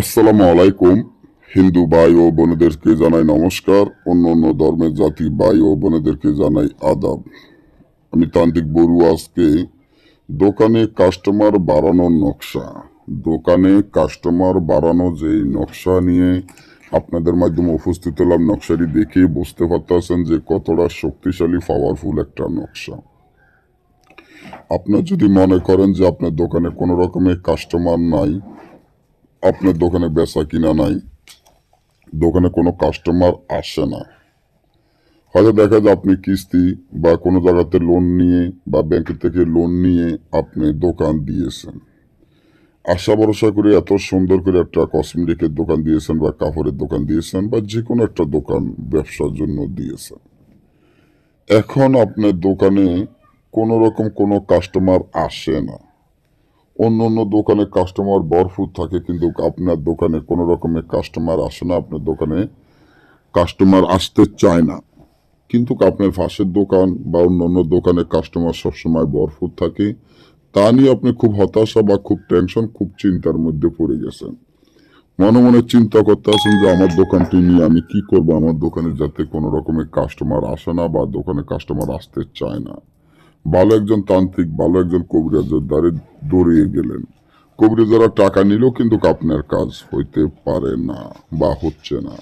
আসসালামু আলাইকুম। হিন্দু ভাই ও বোনেদেরকে জানাই নমস্কার। অন্য অন্য ধর্মের জাতি ভাই ও বোনেদেরকে জানাই আদাব। আমি তান্ত্রিক বড়ু আজকে দোকানে কাস্টমার বাড়ানোর নকশা। দোকানে কাস্টমার বাড়ানো যে নকশা নিয়ে আপনাদের মাধ্যমে উপস্থিত হলাম, নকশাটি দেখে বুঝতে পারতেছেন যে কতটা শক্তিশালী পাওয়ারফুল একটা নকশা। আপনার যদি মনে করেন যে আপনার দোকানে কোনো রকমের কাস্টমার নাই আপনার দোকানে বেচা কিনা নাই, দোকানে কোনো কাস্টমার আসে না। হয়তো দেখা যায় আপনি কিস্তি বা কোনো জায়গাতে লোন নিয়ে বা ব্যাংকের থেকে লোন নিয়ে আপনি দোকান দিয়েছেন। আশা ভরসা করে এত সুন্দর করে একটা কসমেটিকের দোকান দিয়েছেন বা কাপড়ের দোকান দিয়েছেন বা যে কোনো একটা দোকান ব্যবসার জন্য দিয়েছেন। এখন আপনার দোকানে কোনো রকম কোনো কাস্টমার আসে না। অন্য অন্য দোকানে কাস্টমার ভরপুর থাকে, কিন্তু আপনার দোকানে কোনো রকমের কাস্টমার আসে না, আপনার দোকানে কাস্টমার আসতে চায় না। কিন্তু আপনার পাশের দোকান বা অন্য অন্য দোকানে কাস্টমার সবসময় ভরপুর থাকে। তা নিয়ে আপনি খুব হতাশা বা খুব টেনশন খুব চিন্তার মধ্যে পড়ে গেছেন। মনে মনে চিন্তা করতে আছেন যে, আমার দোকানটি নিয়ে আমি কি করব? আমার দোকানে যাতে কোনো রকমের কাস্টমার আসে না বা দোকানে কাস্টমার আসতে চায় না। ভালো একজন তান্ত্রিক, ভালো একজন কবিরাজের দ্বারে দৌড়িয়ে গেলেন। কবিরাজারা টাকা নিল কিন্তু আপনার কাজ হইতে পারে না বা হচ্ছে না।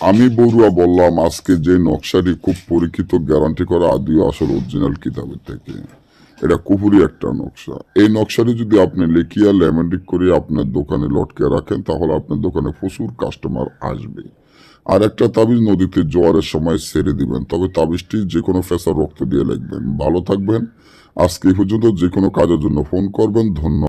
আমি বড়ুয়া বললাম, আজকে যে নকশাটি খুব পরীক্ষিত গ্যারান্টি করা আদিও আসল অরিজিনাল কিতাবের থেকে। এটা কুপুরি একটা নকশা। এই নকশাটি যদি আপনি লেখিয়া ল্যামেন্ডিক করে আপনার দোকানে লটকে রাখেন, তাহলে আপনার দোকানে প্রচুর কাস্টমার আসবে। আর একটা তাবিজ নদীতে জোয়ারের সময় সেরে দিবেন, তবে তাবিজটি যে কোনো ফেসার রক্ত দিয়ে লিখবেন। ভালো থাকবেন, আজকে এই পর্যন্ত যে কোনো কাজের জন্য ফোন করবেন, ধন্যবাদ।